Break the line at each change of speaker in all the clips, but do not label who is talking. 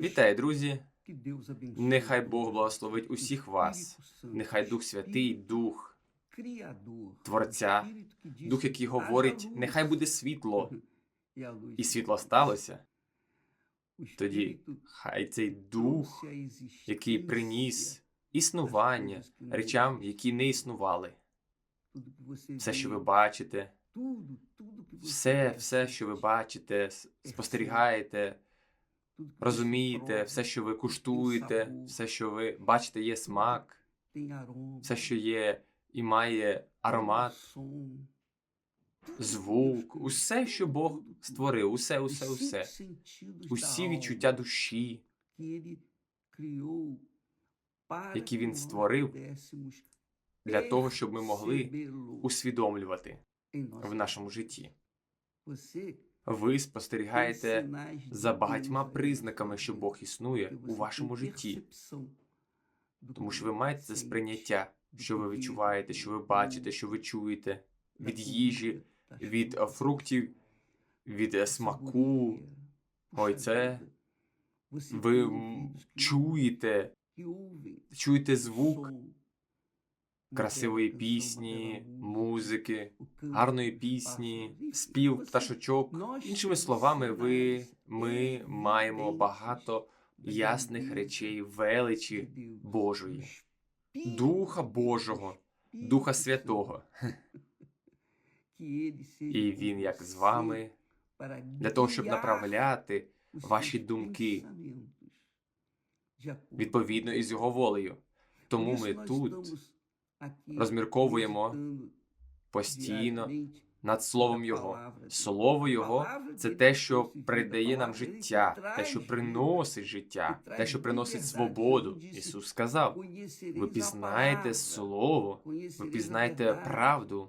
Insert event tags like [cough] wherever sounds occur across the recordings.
Вітаю, друзі! Нехай Бог благословить усіх вас. Нехай Дух Святий, Дух, Творця, Дух, який говорить, нехай буде світло, [laughs] і світло сталося. Тоді хай цей дух, який приніс існування речам, які не існували. Все, що ви бачите, все, все, що ви бачите, спостерігаєте, розумієте, все, що ви куштуєте, все, що ви бачите, є смак, все, що є і має аромат, звук, усе, що Бог створив, усе, усе, усе. Усі відчуття душі, які він створив для того, щоб ми могли усвідомлювати в нашому житті. Ви спостерігаєте за багатьма признаками, що Бог існує у вашому житті, тому що ви маєте це сприйняття, що ви відчуваєте, що ви бачите, що ви чуєте від їжі, від е, фруктів, від е, смаку. Ой, це ви чуєте, чуєте звук красивої пісні, музики, гарної пісні, спів пташочок. Іншими словами, ви, ми маємо багато ясних речей величі Божої, Духа Божого, Духа Святого. І Він, як з вами, для того, щоб направляти ваші думки відповідно із його волею. Тому ми тут розмірковуємо постійно над Словом Його. Слово Його це те, що придає нам життя, те, що приносить життя, те, що приносить свободу. Ісус сказав: ви пізнаєте Слово, ви пізнаєте правду,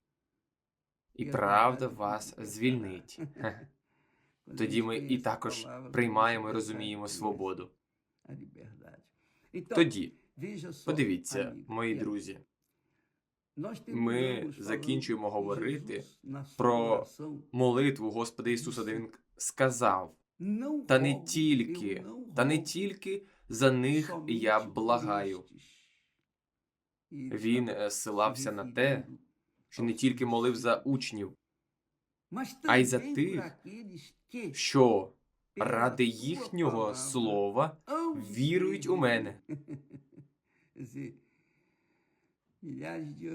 і правда вас звільнить. Тоді ми і також приймаємо і розуміємо свободу. Тоді, подивіться, мої
e
друзі, ми закінчуємо говорити про молитву Господа Ісуса, де Він сказав, та не тільки, та не тільки за них я благаю. Він е, на те, що не тільки молив за учнів, а й за тих, що ради їхнього слова вірують у мене. [laughs]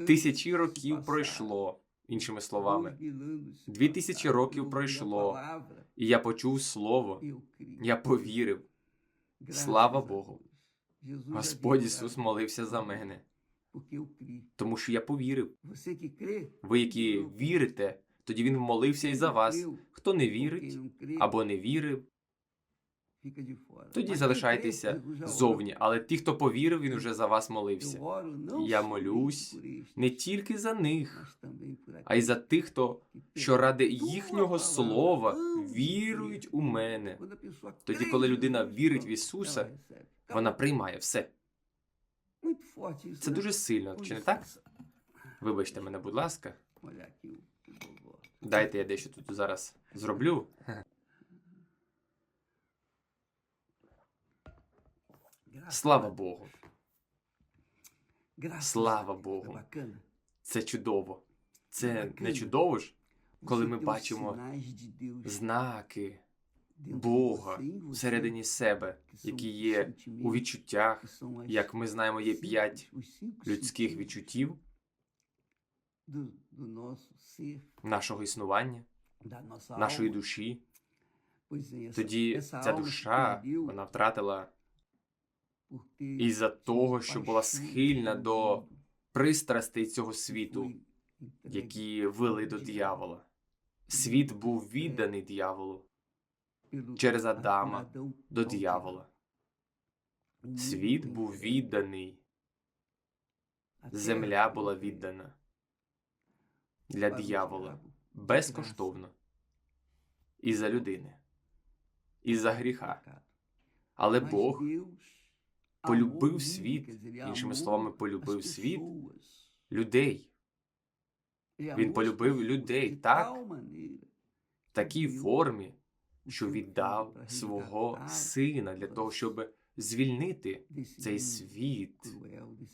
Тисячі років пройшло, іншими словами. Дві тисячі років пройшло, І я почув слово, я повірив. Слава Богу. Господь Ісус молився за мене, тому що я повірив. Ви, які вірите, тоді він молився і за вас. Хто не вірить або не вірив. Тоді залишайтеся ззовні. Але ті, хто повірив, він уже за вас молився. Я молюсь Не тільки за них, а й за тих, хто що ради їхнього слова вірують у мене. Тоді, коли людина вірить в Ісуса, вона приймає все. Це дуже сильно, чи не так? Вибачте мене, будь ласка. Дайте я дещо тут зараз зроблю. [laughs] Слава. Богу. Слава. Богу. Це чудово. Це не чудово ж, коли ми бачимо знаки Бога всередині себе, які є у відчуттях. Як ми знаємо, є п'ять людських відчуттів нашого існування, нашої душі. Тоді ця душа вона втратила із-за того, що була схильна до пристрастей цього світу, які вели до диявола. Світ був відданий дияволу через Адама до диявола. Світ був відданий, земля була віддана для диявола безкоштовно і за людини, і за гріха. Але Бог полюбив світ, іншими словами, полюбив світ, людей. Він полюбив людей так, в такій формі, що віддав свого сина для того, щоб звільнити цей світ,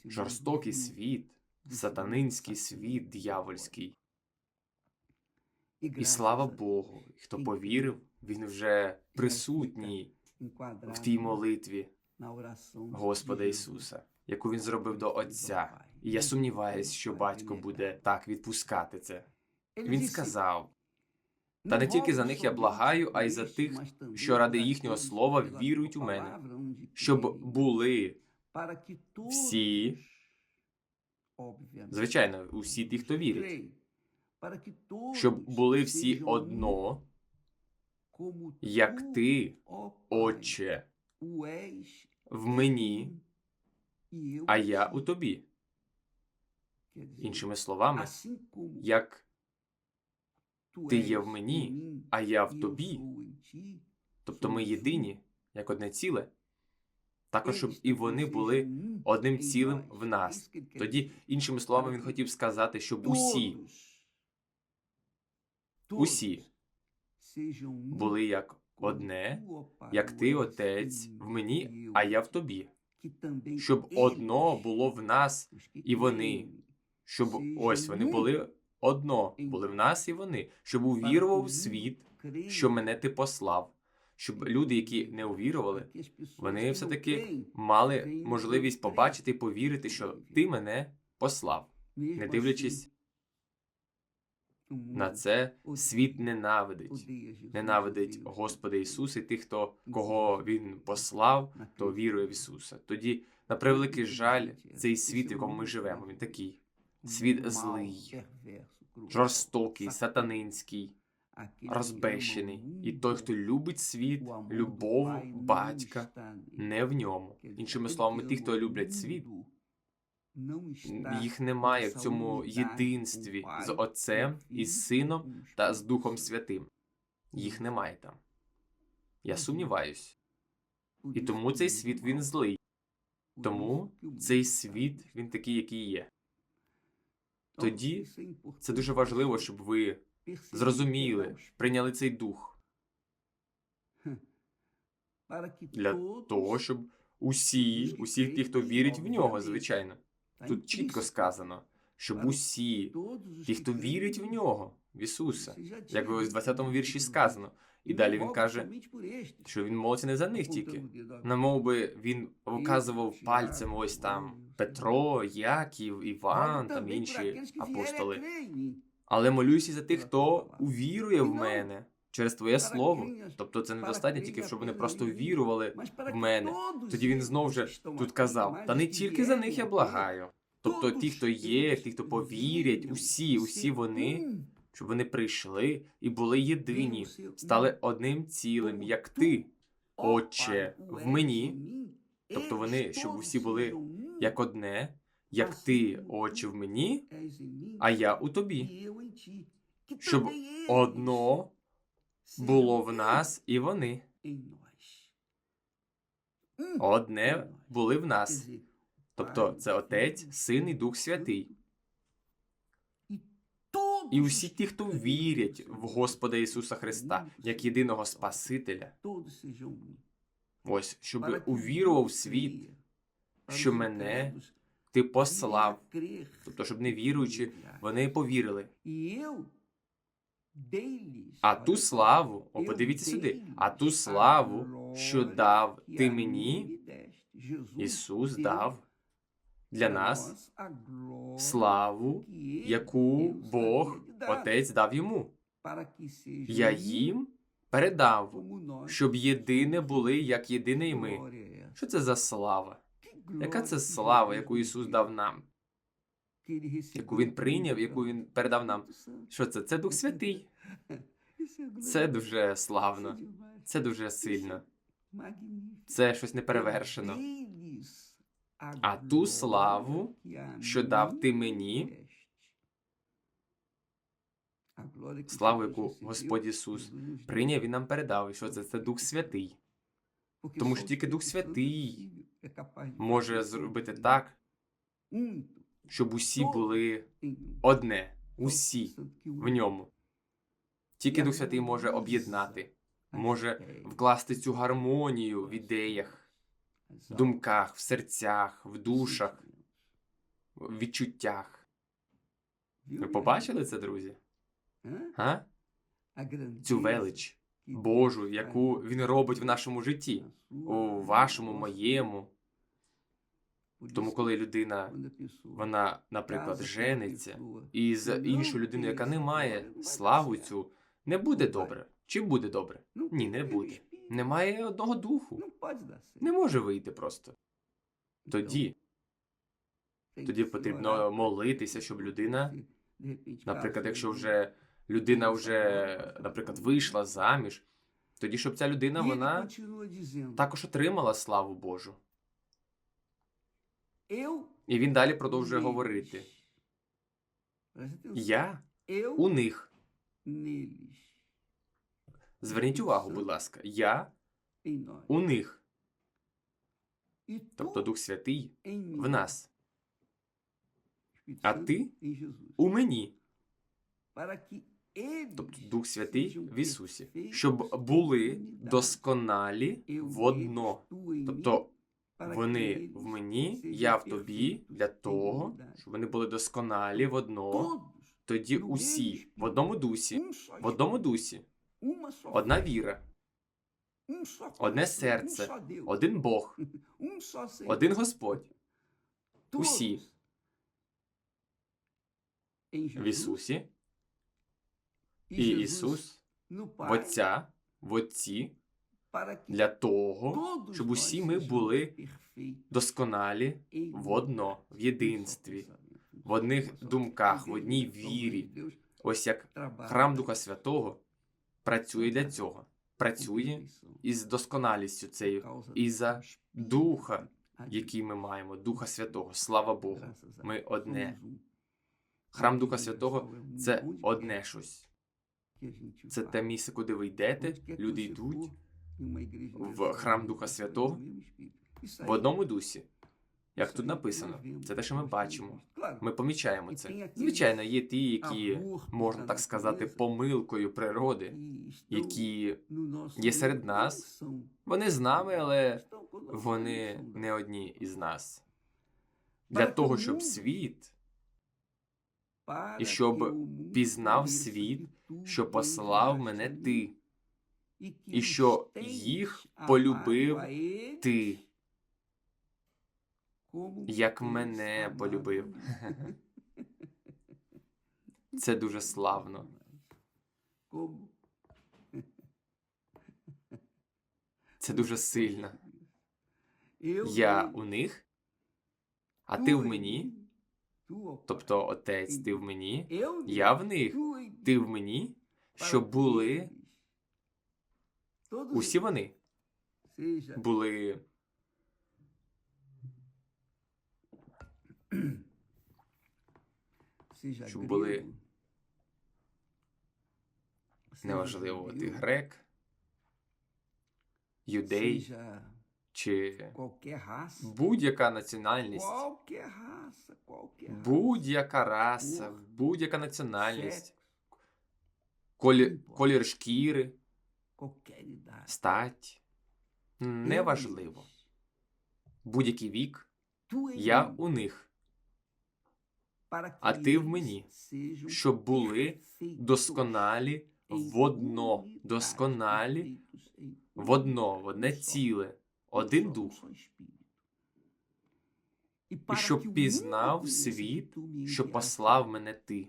жорстокий світ, сатанинський світ дьявольський. І слава Богу, хто повірив, він вже присутній в тій молитві Господа Ісуса, яку він зробив до Отця. І я сумніваюсь, що батько буде так відпускати це. Він сказав:
Та не тільки за них я благаю, а й за тих, що ради їхнього слова вірують у мене,
щоб були
всі,
звичайно, усі ті, хто вірить,
щоб
щоб були всі одно, як ти, Отче, в мені, а я у тобі. Іншими словами, як
ти є в мені,
а я в тобі, тобто ми єдині, як одне ціле, також щоб і вони були одним цілим в нас. Тоді, іншими словами, він хотів сказати, щоб усі, усі були як одне, як ти, Отець, в мені, а я в тобі, щоб одно було в нас, і вони, щоб ось вони були одно, були в нас і вони, щоб увірував світ, що мене ти послав, щоб люди, які не увірували, вони все-таки мали можливість побачити і повірити, що ти мене послав. Не дивлячись на це, світ ненавидить. Ненавидить Господа Ісуса і тих, хто кого Він послав, то вірує в Ісуса. Тоді, на превеликий жаль, цей світ, в якому ми живемо, він такий. Світ злий, жорстокий, сатанинський, розбещений. І той, хто любить світ, любов батька не в ньому. Іншими словами, ті, хто люблять світ, їх немає в цьому єдинстві з Отцем і з Сином та з Духом Святим. Їх немає там. Я сумніваюсь. І тому цей світ він злий. Тому цей світ він такий, який є. Тоді Це дуже важливо, щоб ви зрозуміли, прийняли цей дух для того, щоб усі, усі ті, хто вірить в нього, звичайно. Тут чітко сказано, щоб усі ті, хто вірить в нього, в Ісуса, як ось в 20-му вірші сказано. І далі він каже, що він молиться не за них тільки. На мов би він вказував пальцем ось там Петро, Яків, Іван, там інші апостоли. Але молюся за тих, хто увірує в мене через твоє слово. Тобто це недостатньо тільки, щоб вони просто вірували в мене. Тоді він знов же тут казав: та не тільки за них я благаю. Тобто ті, хто є, ті, хто повірять, усі, усі вони, щоб вони прийшли і були єдині, стали одним цілим, як ти, Отче, в мені. Тобто вони, щоб усі були як одне, як ти, Отче, в мені, а я у тобі, щоб одно було в нас і вони. Одне були в нас. Тобто це Отець, Син і Дух Святий. І усі ті, хто вірять в Господа Ісуса Христа як єдиного Спасителя, ось, щоб увірував світ, що мене ти послав. Тобто, щоб не віруючи, вони повірили. А ту славу, о, подивіться сюди, а ту славу, що дав ти мені, Ісус дав для нас славу, яку Бог, Отець дав йому. Я їм передав, щоб єдине були, як єдине і ми. Що це за слава? Яка це слава, яку Ісус дав нам? Яку Він прийняв, яку Він передав нам? Що це? Це Дух Святий. [laughs] Це дуже славно, це дуже сильно. Це щось неперевершено. А ту славу, що дав ти мені, славу, яку Господь Ісус прийняв і нам передав. І що це? Це Дух Святий. Тому що тільки Дух Святий може зробити так, щоб усі були одне, усі в ньому. Тільки Дух Святий може об'єднати
може вкласти цю гармонію в ідеях, в думках, в серцях, в душах, в відчуттях. Ви побачили це, друзі? А? Цю велич Божу, яку він робить в нашому житті, у вашому, моєму. Тому, коли людина, вона, наприклад, жениться, і з іншою людиною, яка не має славу цю, не буде добре. Чи буде добре? Ні, не буде. Немає одного духу. Не може вийти просто. Тоді, тоді потрібно молитися, щоб людина, наприклад, якщо вже людина вже, наприклад, вийшла заміж, тоді щоб ця людина вона також отримала славу Божу. І він далі продовжує говорити: Я у них. Зверніть увагу, будь ласка, я у них, тобто Дух Святий в нас, а ти у мені, тобто Дух Святий в Ісусі, щоб були досконалі водно. Тобто вони в мені, я в тобі, для того, щоб вони були досконалі в одно. Тоді усі в одному дусі, в одному дусі, одна віра, одне серце, один Бог, [laughs] один Господь, усі. в Ісусі, і Ісус? В Отця, в Отці, для того, щоб усі ми були досконалі в одно, в єдинстві, в одних думках, в одній вірі. Ось як храм Духа Святого працює для цього, працює із досконалістю цією, і за Духа, який ми маємо, Духа Святого. Слава Богу. Ми одне. Храм Духа Святого це одне щось. Це те місце, куди ви йдете, люди йдуть в храм Духа Святого в одному дусі. Як тут написано, це те, що ми бачимо. Ми помічаємо це. Звичайно, є ті, які можна так сказати, помилкою природи, які є серед нас. Вони з нами, але вони не одні із нас. Для того, щоб світ
і щоб пізнав світ,
що послав мене ти, і що їх полюбив ти, як мене полюбив. [laughs] Це дуже славно. Це дуже сильно. Я у них, а ти в мені, тобто отець, ти в мені, я в них, ти в мені, щоб були усі вони? Були.
Були?
неважливо, ти грек, юдей чи будь-яка національність, будь-яка раса, будь-яка національність, колір, колір шкіри, стать, неважливо. Будь-який вік, я у них,
а ти в мені,
щоб були досконалі в одно, досконалі в одно, в одне ціле, один дух,
і
і щоб пізнав світ, що послав мене ти.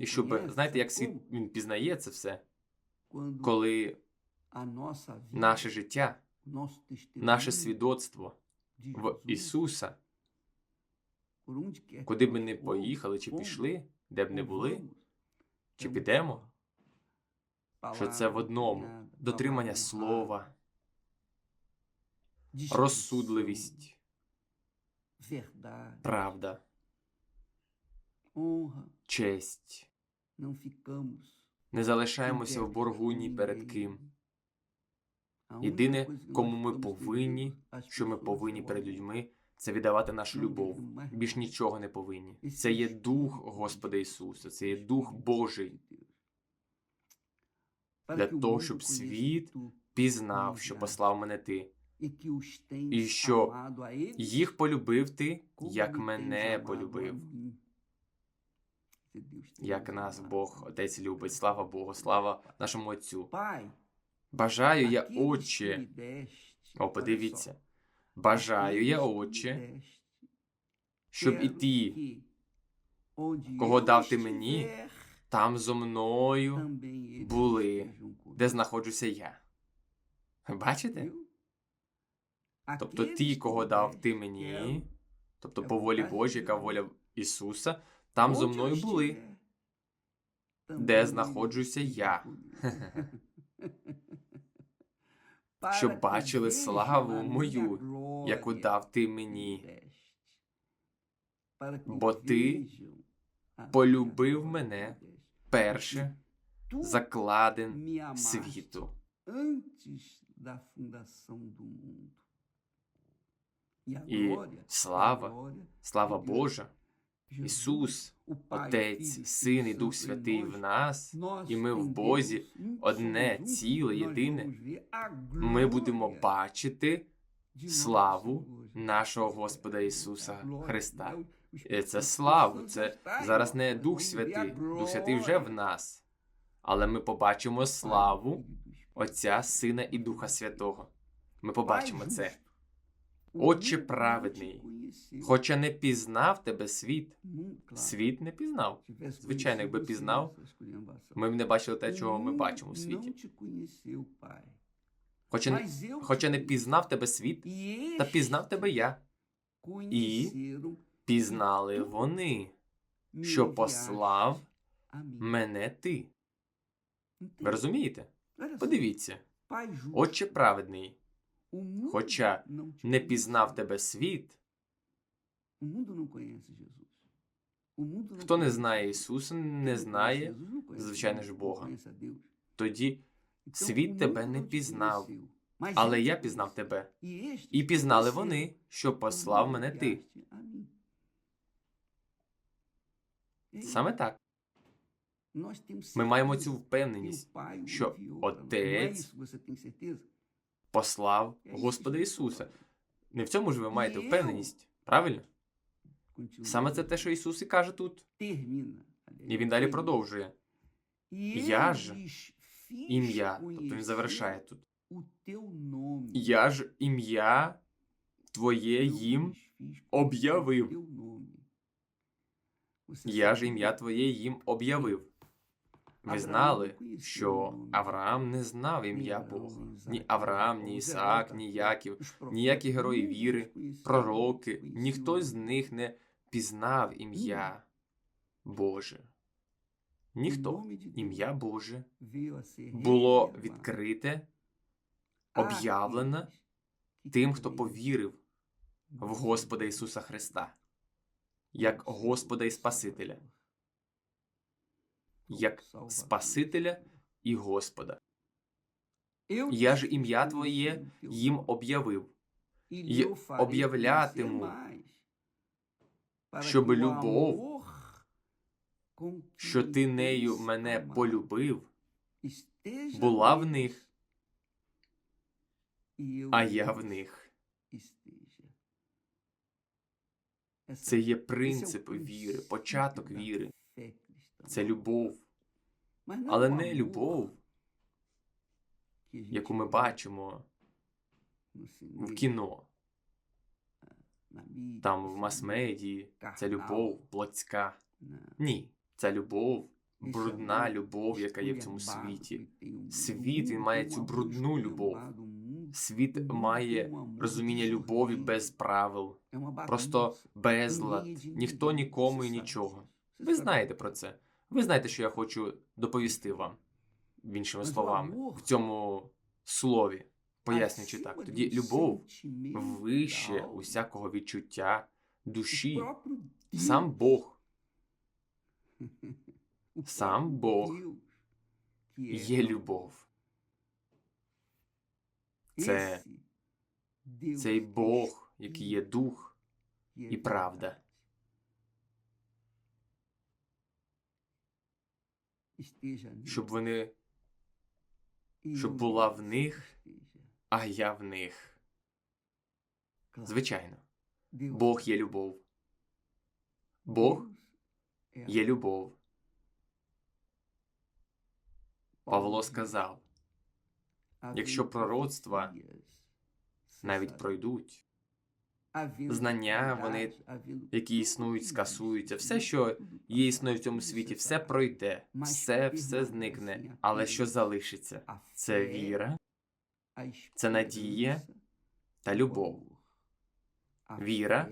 І щоб, знаєте, як світ він пізнає це все, коли наше життя, наше свідоцтво в Ісуса, куди б ми не поїхали чи пішли, де б не були, чи підемо, що це в одному дотримання слова, розсудливість, правда, честь. Не залишаємося в боргу ні перед ким. Єдине, кому ми повинні, що ми повинні перед людьми, це віддавати нашу любов. Більш нічого не повинні. Це є дух Господа Ісуса, це є дух Божий.
для того, щоб світ пізнав, що послав мене ти,
і що
їх полюбив ти, як мене полюбив. Як нас Бог Отець любить, слава Богу, слава нашому Отцю. Бажаю я, Отче, о, подивіться, бажаю я, Отче, щоб і ті,
кого дав ти мені,
там зо мною були, де знаходжуся я. Бачите? Тобто ті, кого дав ти мені, тобто по волі Божій, яка воля Ісуса, там зо мною були, де знаходжуся я. [laughs]
Щоб бачили славу мою,
яку дав ти мені, бо ти полюбив мене перше закладен світу.
І слава,
Слава Божа,
Ісус,
Отець, Син і Дух Святий в нас,
і ми в Бозі
одне, ціле, єдине. Ми будемо бачити славу нашого Господа Ісуса Христа. І це славу, це зараз не Дух Святий, Дух Святий вже в нас. Але ми побачимо славу Отця, Сина і Духа Святого. Ми побачимо це. Отче праведний, хоча не пізнав тебе світ, світ не пізнав.
Звичайно, якби пізнав,
Ми б не бачили те, чого ми бачимо у світі. Хоча, не- хоча не пізнав тебе світ, та пізнав тебе я.
і
Пізнали вони, що послав мене ти. Ви розумієте? Подивіться, Отче праведний, хоча не пізнав тебе світ,
Хто не знає Ісуса, не знає,
звичайно ж, Бога. тоді
Світ тебе не пізнав,
але я пізнав тебе. І пізнали вони, що послав мене ти. Саме так.
Ми маємо цю впевненість,
що Отець Послав Господа Ісуса. Не в цьому ж ви маєте впевненість, правильно? Саме це те, що Ісус і каже тут. І він далі продовжує.
Я ж
Ім'я, тобто він завершає тут.
Я
ж ім'я Твоє їм об'явив. Я ж ім'я Твоє їм об'явив. Ви знали, що Авраам не знав ім'я Бога. Ні Авраам, ні Ісаак, ні Яків, ніякі герої віри, пророки, ніхто з них не пізнав ім'я Боже. Ніхто. Ім'я Боже було відкрите, об'явлено тим, хто повірив в Господа Ісуса Христа, як Господа і Спасителя, як Спасителя і Господа. Я ж ім'я Твоє їм об'явив,
і об'являтиму,
щоб любов, що ти нею мене полюбив, була в них, а я в них. Це є принцип віри, початок віри, це любов, але не любов, яку ми бачимо в кіно, там в мас-медії, це любов плотська. Ні, це любов, брудна любов, яка є в цьому світі. Світ він має цю брудну любов. Світ має розуміння любові без правил, просто безлад, ніхто нікому і нічого. Ви знаєте про це. Ви знаєте, що я хочу доповісти вам, іншими словами, в цьому слові, пояснюючи так. Тоді любов вище усякого відчуття душі, сам Бог. [laughs] Сам Бог є любов. Це цей Бог, який є дух і правда. Щоб вони
щоб була в них, а я в них. Звичайно, Бог є любов. Бог є любов. Павло сказав,
якщо пророцтва
навіть пройдуть, знання, вони, які існують, скасуються. Все, що є існує в цьому світі, все пройде, все, все зникне. Але що залишиться? Це віра
це надія
та любов. Віра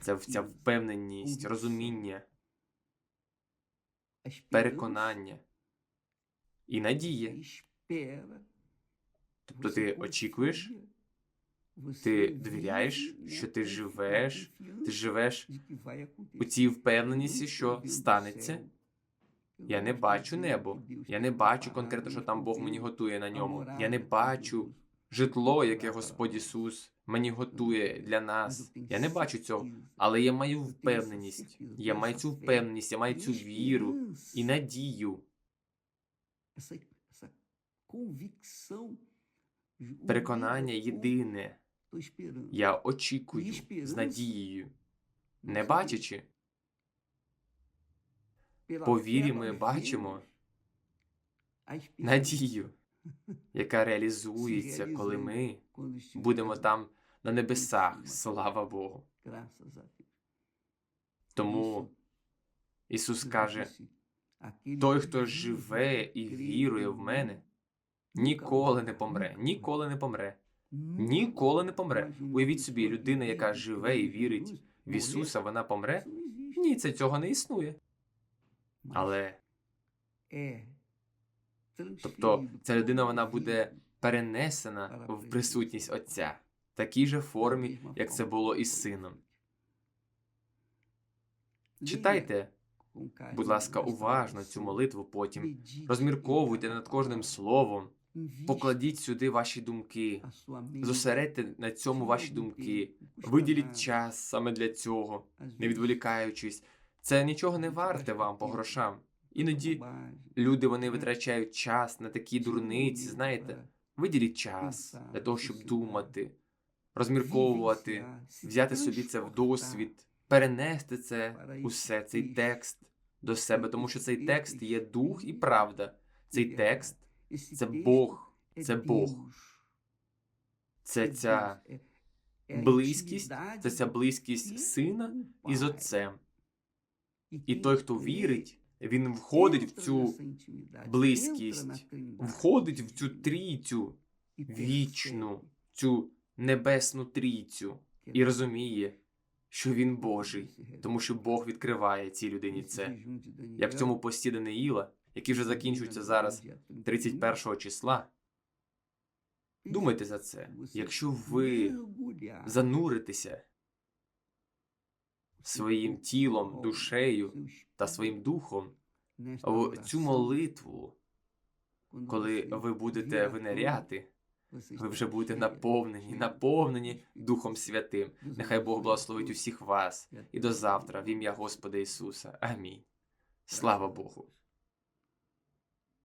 це ця впевненість, розуміння, переконання і надія.
Тобто ти очікуєш,
Ти довіряєш, що ти живеш, ти живеш у цій впевненості, що станеться. Я не бачу небо. Я не бачу конкретно, що там Бог мені готує на ньому. Я не бачу житло, яке Господь Ісус мені готує для нас. Я не бачу цього, але я маю впевненість. Я маю цю впевненість, я маю цю віру і надію. Переконання єдине. Я очікую з надією, не бачачи. По вірі ми бачимо надію, [laughs] яка реалізується, коли ми будемо там на небесах. Слава Богу. Тому Ісус. Каже: той, хто живе і вірує в мене, ніколи не помре, ніколи не помре, ніколи не помре. Уявіть собі, людина, яка живе і вірить в Ісуса, вона помре? Ні, це цього не існує. Але тобто ця людина вона буде перенесена в присутність Отця в такій же формі, як це було із сином. Читайте, будь ласка, уважно цю молитву потім. Розмірковуйте над кожним словом, покладіть сюди ваші думки, зосередьте на цьому ваші думки, виділіть час саме для цього, не відволікаючись. Це нічого не варте вам по грошам. Іноді люди вони витрачають час на такі дурниці, знаєте. Виділіть час для того, щоб думати, розмірковувати, взяти собі це в досвід, перенести це усе, цей текст до себе, тому що цей текст є дух і правда. Цей текст це Бог, це Бог. Це ця близькість, це ця близькість сина із отцем. І той, хто вірить, він входить в цю близькість, входить в цю трійцю вічну, цю небесну трійцю. І розуміє, що він Божий, тому що Бог відкриває цій людині це. Як в цьому пості Даниїла, який вже закінчується зараз 31 числа. Думайте за це. Якщо ви зануритеся своїм тілом, душею та своїм духом в цю молитву, коли ви будете виниряти, ви вже будете наповнені, наповнені Духом Святим. Нехай Бог благословить усіх вас і до завтра, в ім'я Господа Ісуса. Амінь. Слава Богу.